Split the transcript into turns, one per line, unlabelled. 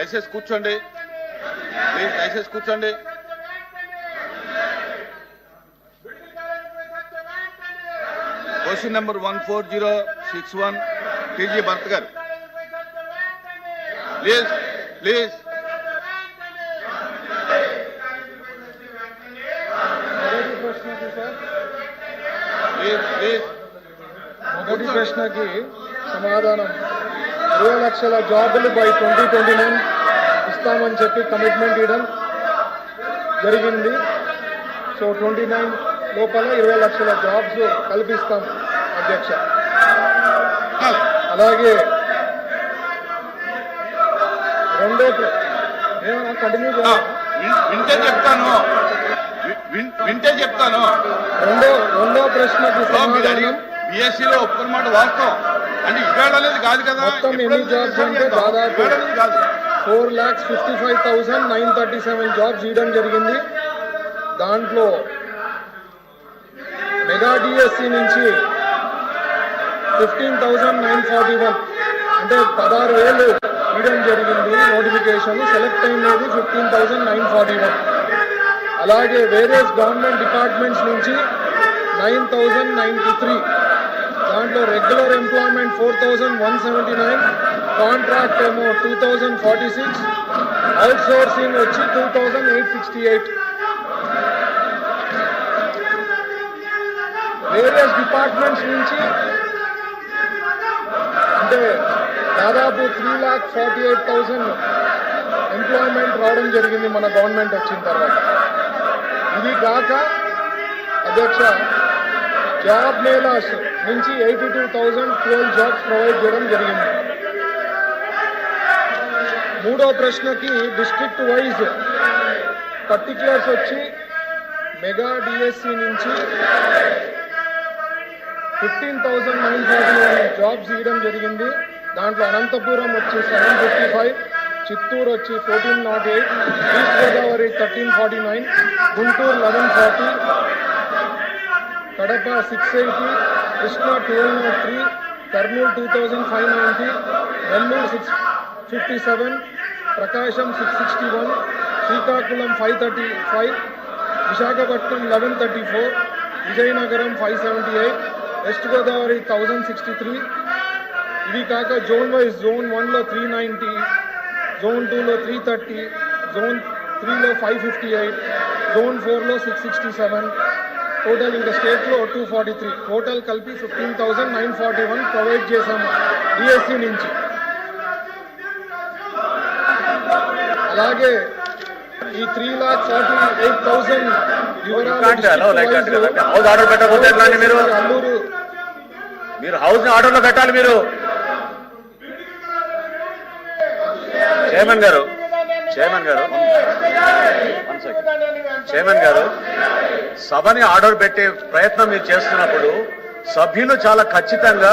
దయచేసి కూర్చోండి. ప్లీజ్ దయచేసి కూర్చోండి. Question number one four zero six one TG Bharath గారు ప్లీజ్ ప్లీజ్ ప్లీజ్ ప్లీజ్
మొదటి ప్రశ్నకి సమాధానం. ఇరవై లక్షల జాబులు బై ట్వంటీ ట్వంటీ నైన్ ఇస్తామని చెప్పి కమిట్మెంట్ ఇవ్వడం జరిగింది. సో ట్వంటీ నైన్ లోపల ఇరవై లక్షల జాబ్స్ కల్పిస్తాం అధ్యక్ష. అలాగే రెండో కంటిన్యూ
వింటే చెప్తాను. వింటే చెప్తాను.
రెండో రెండో ప్రశ్నకి సమాధానం.
బిఎస్సీలో ఒప్పుకున్న మాట వాస్తవం. అంటే ఇవాళ అనేది కాదు కదా.
మొత్తం ఎన్ని
ఎప్పుడైనా
jobs
decide
అంటే
చేద్దాం.
దాదాపు
ఇవాళ అనేది కాదు.
Four lakhs fifty five thousand nine thirty seven jobs ఇవ్వడం జరిగింది. దాంట్లో మెగా డిఎస్సి నుంచి fifteen thousand nine forty one అంటే పదహారు వేలు ఇవ్వడం జరిగింది నోటిఫికేషన్. సెలెక్ట్ అయినది fifteen thousand nine forty one. అలాగే వేరియస్ గవర్నమెంట్ డిపార్ట్మెంట్స్ నుంచి నైన్ థౌసండ్ నైన్టీ త్రీ దాంట్లో regular employment four thousand one seventy nine contract ఏమో two thousand forty six outsourcing వచ్చి two thousand eight sixty eight various departments నుంచి అంటే దాదాపు three lakh forty eight thousand employment రావడం జరిగింది మన గవర్నమెంట్ వచ్చిన తర్వాత. ఇది కాక అధ్యక్ష జాబ్ మేళాస్ నుంచి eighty two thousand twelve jobs provide చేయడం జరిగింది. మూడో ప్రశ్నకి డిస్ట్రిక్ట్ వైజ్ పర్టికులర్స్ వచ్చి మెగా డిఎస్సి నుంచి fifteen thousand nine thousand jobs ఇవ్వడం జరిగింది. దాంట్లో అనంతపురం వచ్చి సెవెన్ ఫిఫ్టీ ఫైవ్ చిత్తూరు వచ్చి fourteen nought eight east Godavari thirteen forty nine Guntur eleven forty Kadapa six eighty Krishna twelve nought three Kurnool two thousand five ninety Nellore six fifty seven Prakasam six sixty one Srikakulam five thirty five Visakhapatnam eleven thirty four Vizianagaram five seventy eight west Godavari thousand sixty three ఇవి కాక zone wise zone వన్లో three ninety zone టూలో three thirty zone త్రీలో five fifty eight zone ఫోర్లో six sixty seven total ఇంకా స్టేట్లో two forty three total కలిపి fifteen thousand nine forty one provide చేశాము డిఎస్సి నుంచి అలాగే ఈ three lakh forty eight thousand.
House order పెట్టకపోతే ఎట్లా మీరు? మీరు హౌస్ని ఆర్డర్లో పెట్టాలి మీరు చైర్మన్ గారు చైర్మన్ గారు. చైర్మన్ గారు సభని ఆర్డర్ పెట్టే ప్రయత్నం మీరు చేస్తున్నప్పుడు సభ్యులు చాలా ఖచ్చితంగా